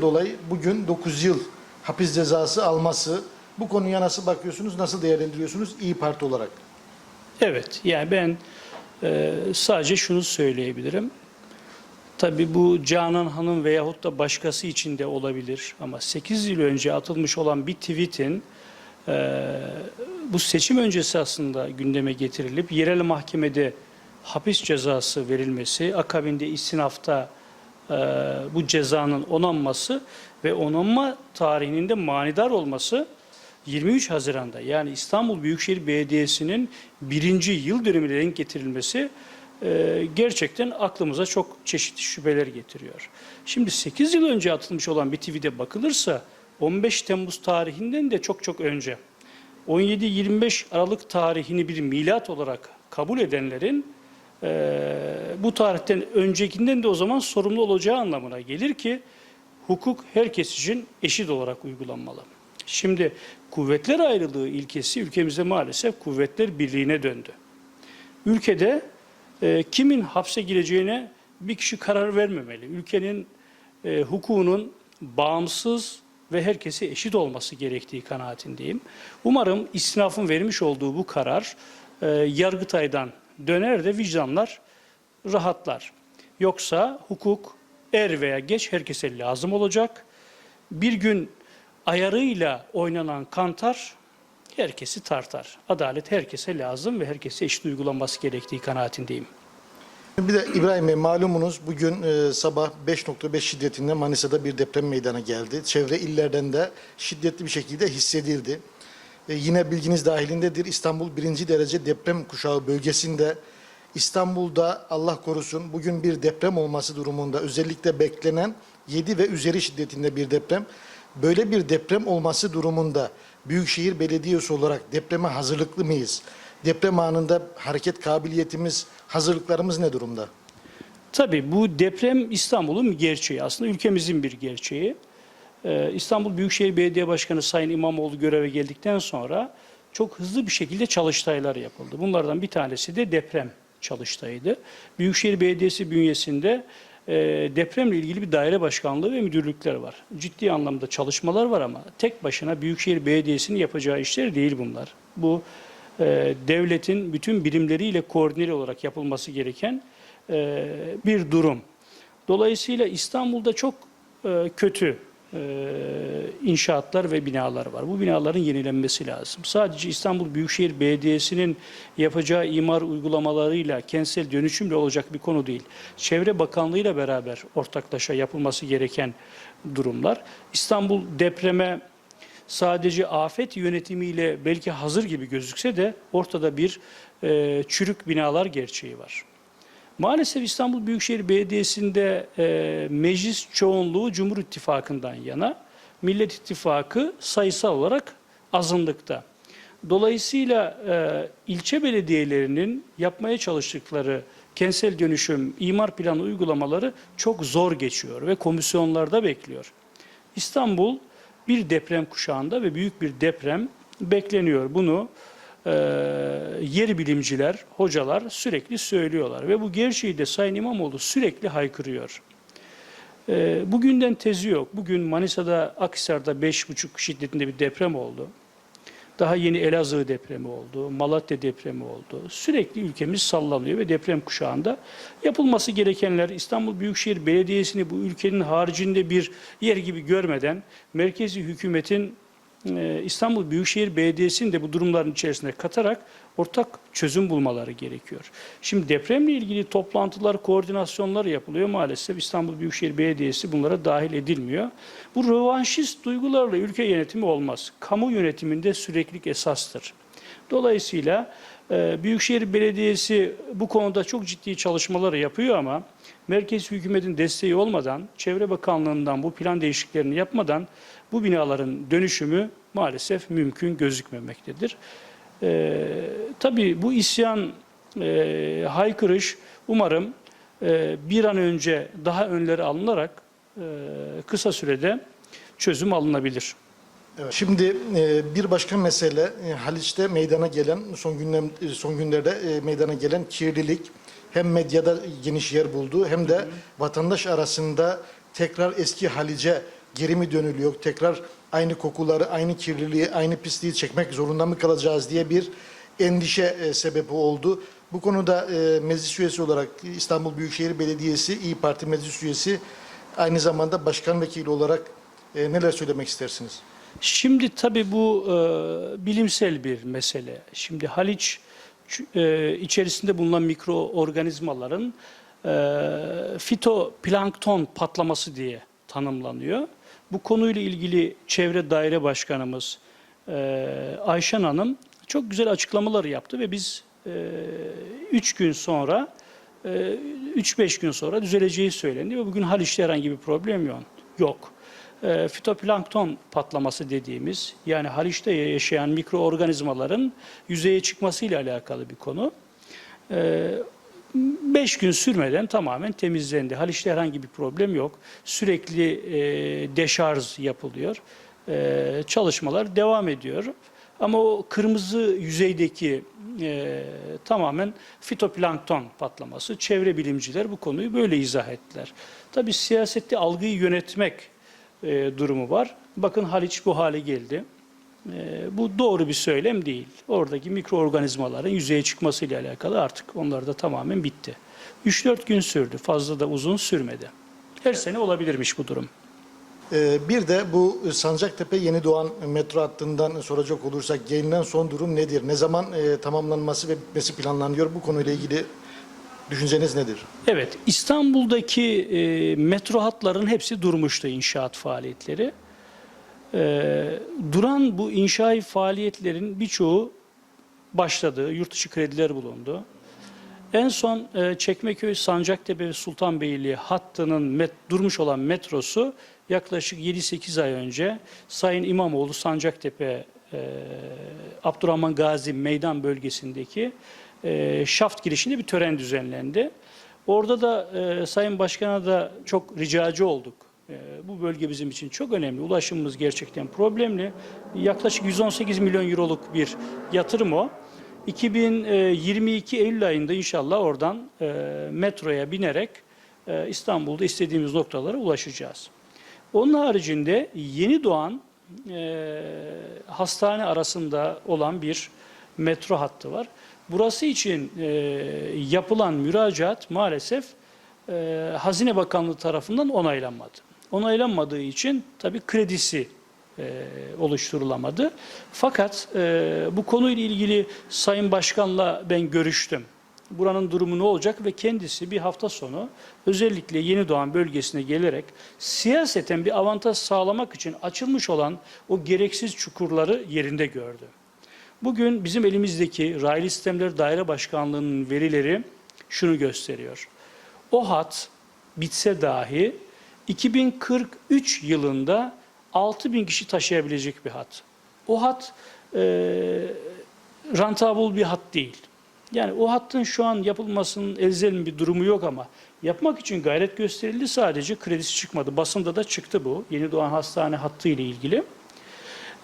dolayı bugün 9 yıl hapis cezası alması bu konuya nasıl bakıyorsunuz, nasıl değerlendiriyorsunuz İyi Parti olarak? Evet, yani ben e, sadece şunu söyleyebilirim. Tabii bu Canan Hanım veyahut da başkası için de olabilir ama 8 yıl önce atılmış olan bir tweetin e, bu seçim öncesi aslında gündeme getirilip yerel mahkemede hapis cezası verilmesi, akabinde istinafta bu cezanın onanması ve onanma tarihinin de manidar olması 23 Haziran'da yani İstanbul Büyükşehir Belediyesi'nin birinci yıl dönümüne denk getirilmesi e, gerçekten aklımıza çok çeşitli şüpheler getiriyor. Şimdi 8 yıl önce atılmış olan bir tweet'e bakılırsa 15 Temmuz tarihinden de çok çok önce 17-25 Aralık tarihini bir milat olarak kabul edenlerin bu tarihten öncekinden de o zaman sorumlu olacağı anlamına gelir ki hukuk herkes için eşit olarak uygulanmalı. Şimdi kuvvetler ayrılığı ilkesi ülkemizde maalesef kuvvetler birliğine döndü. Ülkede e, kimin hapse gireceğine bir kişi karar vermemeli. Ülkenin e, hukukunun bağımsız ve herkese eşit olması gerektiği kanaatindeyim. Umarım istinafın vermiş olduğu bu karar e, Yargıtay'dan döner de vicdanlar rahatlar. Yoksa hukuk er veya geç herkese lazım olacak. Bir gün ayarıyla oynanan kantar herkesi tartar. Adalet herkese lazım ve herkese eşit uygulanması gerektiği kanaatindeyim. Bir de İbrahim Bey malumunuz bugün e, sabah 5.5 şiddetinde Manisa'da bir deprem meydana geldi. Çevre illerden de şiddetli bir şekilde hissedildi. E, yine bilginiz dahilindedir İstanbul birinci derece deprem kuşağı bölgesinde İstanbul'da Allah korusun bugün bir deprem olması durumunda özellikle beklenen 7 ve üzeri şiddetinde bir deprem. Böyle bir deprem olması durumunda Büyükşehir Belediyesi olarak depreme hazırlıklı mıyız? Deprem anında hareket kabiliyetimiz, hazırlıklarımız ne durumda? Tabii bu deprem İstanbul'un gerçeği. Aslında ülkemizin bir gerçeği. Ee, İstanbul Büyükşehir Belediye Başkanı Sayın İmamoğlu göreve geldikten sonra çok hızlı bir şekilde çalıştaylar yapıldı. Bunlardan bir tanesi de deprem çalıştayıydı. Büyükşehir Belediyesi bünyesinde e, depremle ilgili bir daire başkanlığı ve müdürlükler var. Ciddi anlamda çalışmalar var ama tek başına Büyükşehir Belediyesi'nin yapacağı işler değil bunlar. Bu e, devletin bütün birimleriyle koordineli olarak yapılması gereken e, bir durum. Dolayısıyla İstanbul'da çok kötü inşaatlar ve binalar var. Bu binaların yenilenmesi lazım. Sadece İstanbul Büyükşehir Belediyesi'nin yapacağı imar uygulamalarıyla, kentsel dönüşümle olacak bir konu değil. Çevre Bakanlığı'yla beraber ortaklaşa yapılması gereken durumlar. İstanbul depreme sadece afet yönetimiyle belki hazır gibi gözükse de ortada bir e, çürük binalar gerçeği var. Maalesef İstanbul Büyükşehir Belediyesi'nde e, meclis çoğunluğu Cumhur İttifakı'ndan yana, Millet İttifakı sayısal olarak azınlıkta. Dolayısıyla e, ilçe belediyelerinin yapmaya çalıştıkları kentsel dönüşüm, imar planı uygulamaları çok zor geçiyor ve komisyonlarda bekliyor. İstanbul bir deprem kuşağında ve büyük bir deprem bekleniyor. Bunu e, yer bilimciler, hocalar sürekli söylüyorlar ve bu gerçeği de Sayın İmamoğlu sürekli haykırıyor. E, bugünden tezi yok. Bugün Manisa'da, Akhisar'da 5,5 şiddetinde bir deprem oldu. Daha yeni Elazığ depremi oldu, Malatya depremi oldu. Sürekli ülkemiz sallanıyor ve deprem kuşağında yapılması gerekenler İstanbul Büyükşehir Belediyesi'ni bu ülkenin haricinde bir yer gibi görmeden merkezi hükümetin İstanbul Büyükşehir Belediyesi'ni de bu durumların içerisine katarak ortak çözüm bulmaları gerekiyor. Şimdi depremle ilgili toplantılar, koordinasyonlar yapılıyor. Maalesef İstanbul Büyükşehir Belediyesi bunlara dahil edilmiyor. Bu rövanşist duygularla ülke yönetimi olmaz. Kamu yönetiminde süreklilik esastır. Dolayısıyla e, Büyükşehir Belediyesi bu konuda çok ciddi çalışmaları yapıyor ama merkez hükümetin desteği olmadan, Çevre Bakanlığı'ndan bu plan değişikliklerini yapmadan bu binaların dönüşümü maalesef mümkün gözükmemektedir. E, tabii bu isyan, e, haykırış umarım e, bir an önce daha önleri alınarak e, kısa sürede çözüm alınabilir. Evet. Şimdi e, bir başka mesele e, Haliç'te meydana gelen son günler son günlerde e, meydana gelen kirlilik hem medyada geniş yer buldu hem de vatandaş arasında tekrar eski Halice geri mi dönülüyor? Tekrar aynı kokuları, aynı kirliliği, aynı pisliği çekmek zorunda mı kalacağız diye bir endişe e, sebebi oldu. Bu konuda e, meclis üyesi olarak İstanbul Büyükşehir Belediyesi İyi Parti meclis üyesi aynı zamanda başkan vekili olarak e, neler söylemek istersiniz? Şimdi tabii bu e, bilimsel bir mesele. Şimdi Haliç e, içerisinde bulunan mikroorganizmaların e, fitoplankton patlaması diye tanımlanıyor. Bu konuyla ilgili çevre daire başkanımız e, Ayşen Hanım çok güzel açıklamalar yaptı ve biz 3 gün sonra 3-5 gün sonra düzeleceği söylendi ve bugün Haliç'te herhangi bir problem yok. yok. E, fitoplankton patlaması dediğimiz yani Haliç'te yaşayan mikroorganizmaların yüzeye çıkmasıyla alakalı bir konu. 5 gün sürmeden tamamen temizlendi. Haliç'te herhangi bir problem yok. Sürekli e, deşarj yapılıyor. E, çalışmalar devam ediyor. Ama o kırmızı yüzeydeki e, tamamen fitoplankton patlaması. Çevre bilimciler bu konuyu böyle izah ettiler. Tabii siyasette algıyı yönetmek e, durumu var. Bakın Haliç bu hale geldi. E, bu doğru bir söylem değil. Oradaki mikroorganizmaların yüzeye çıkmasıyla alakalı artık onlar da tamamen bitti. 3-4 gün sürdü. Fazla da uzun sürmedi. Her sene olabilirmiş bu durum. Ee, Bir de bu Sancaktepe Yeni Doğan metro hattından soracak olursak gelinen son durum nedir? Ne zaman e, tamamlanması ve bitmesi planlanıyor? Bu konuyla ilgili düşünceniz nedir? Evet, İstanbul'daki e, metro hatların hepsi durmuştu inşaat faaliyetleri. E, duran bu inşaat faaliyetlerin birçoğu başladı, yurt dışı krediler bulundu. En son e, Çekmeköy, Sancaktepe ve Sultanbeyli hattının met, durmuş olan metrosu yaklaşık 7-8 ay önce Sayın İmamoğlu Sancaktepe e, Abdurrahman Gazi meydan bölgesindeki e, şaft girişinde bir tören düzenlendi. Orada da e, Sayın Başkan'a da çok ricacı olduk. E, bu bölge bizim için çok önemli. Ulaşımımız gerçekten problemli. Yaklaşık 118 milyon euroluk bir yatırım o. 2022 Eylül ayında inşallah oradan e, metroya binerek e, İstanbul'da istediğimiz noktalara ulaşacağız. Onun haricinde yeni doğan e, hastane arasında olan bir metro hattı var. Burası için e, yapılan müracaat maalesef e, Hazine Bakanlığı tarafından onaylanmadı. Onaylanmadığı için tabii kredisi e, oluşturulamadı. Fakat e, bu konuyla ilgili Sayın Başkan'la ben görüştüm. Buranın durumu ne olacak ve kendisi bir hafta sonu özellikle Yeni Doğan bölgesine gelerek siyaseten bir avantaj sağlamak için açılmış olan o gereksiz çukurları yerinde gördü. Bugün bizim elimizdeki Raylı Sistemler Daire Başkanlığı'nın verileri şunu gösteriyor. O hat bitse dahi 2043 yılında 6 bin kişi taşıyabilecek bir hat. O hat e, rantabul bir hat değil. Yani o hattın şu an yapılmasının elzem bir durumu yok ama yapmak için gayret gösterildi sadece kredisi çıkmadı. Basında da çıktı bu. Yeni Doğan Hastane hattı ile ilgili.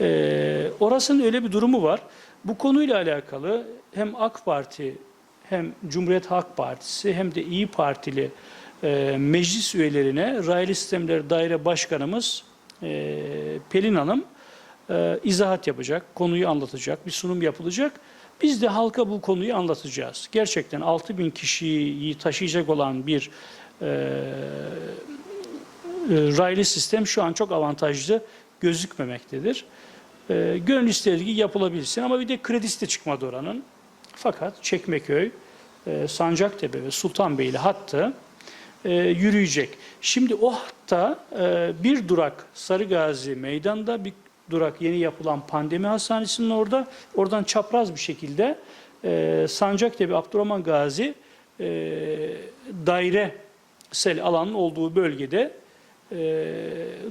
Ee, orasının öyle bir durumu var. Bu konuyla alakalı hem AK Parti hem Cumhuriyet Halk Partisi hem de İyi Partili e, meclis üyelerine Raylı Sistemler Daire Başkanımız e, Pelin Hanım e, izahat yapacak, konuyu anlatacak, bir sunum yapılacak. Biz de halka bu konuyu anlatacağız. Gerçekten 6 bin kişiyi taşıyacak olan bir e, raylı sistem şu an çok avantajlı gözükmemektedir. E, gönül isterdi ki yapılabilsin ama bir de kredisi de çıkmadı oranın. Fakat Çekmeköy, e, Sancaktepe ve Sultanbeyli hattı e, yürüyecek. Şimdi o hatta e, bir durak Sarıgazi meydanda, bir durak yeni yapılan pandemi hastanesinin orada. Oradan çapraz bir şekilde e, Sancaktepe Abdurrahman Gazi dairesel alanın olduğu bölgede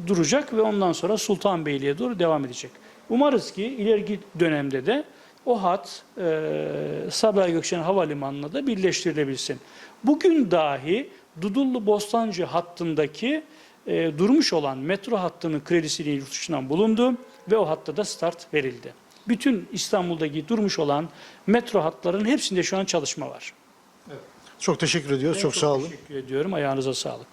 duracak ve ondan sonra Sultanbeyli'ye doğru devam edecek. Umarız ki ileriki dönemde de o hat e, Sabiha Gökçen Havalimanı'na da birleştirilebilsin. Bugün dahi Dudullu Bostancı hattındaki e, durmuş olan metro hattının kredisiyle yurt dışından bulundu ve o hatta da start verildi. Bütün İstanbul'daki durmuş olan metro hatların hepsinde şu an çalışma var. Çok teşekkür ediyoruz. Ben çok sağ olun. Teşekkür ediyorum. Ayağınıza sağlık.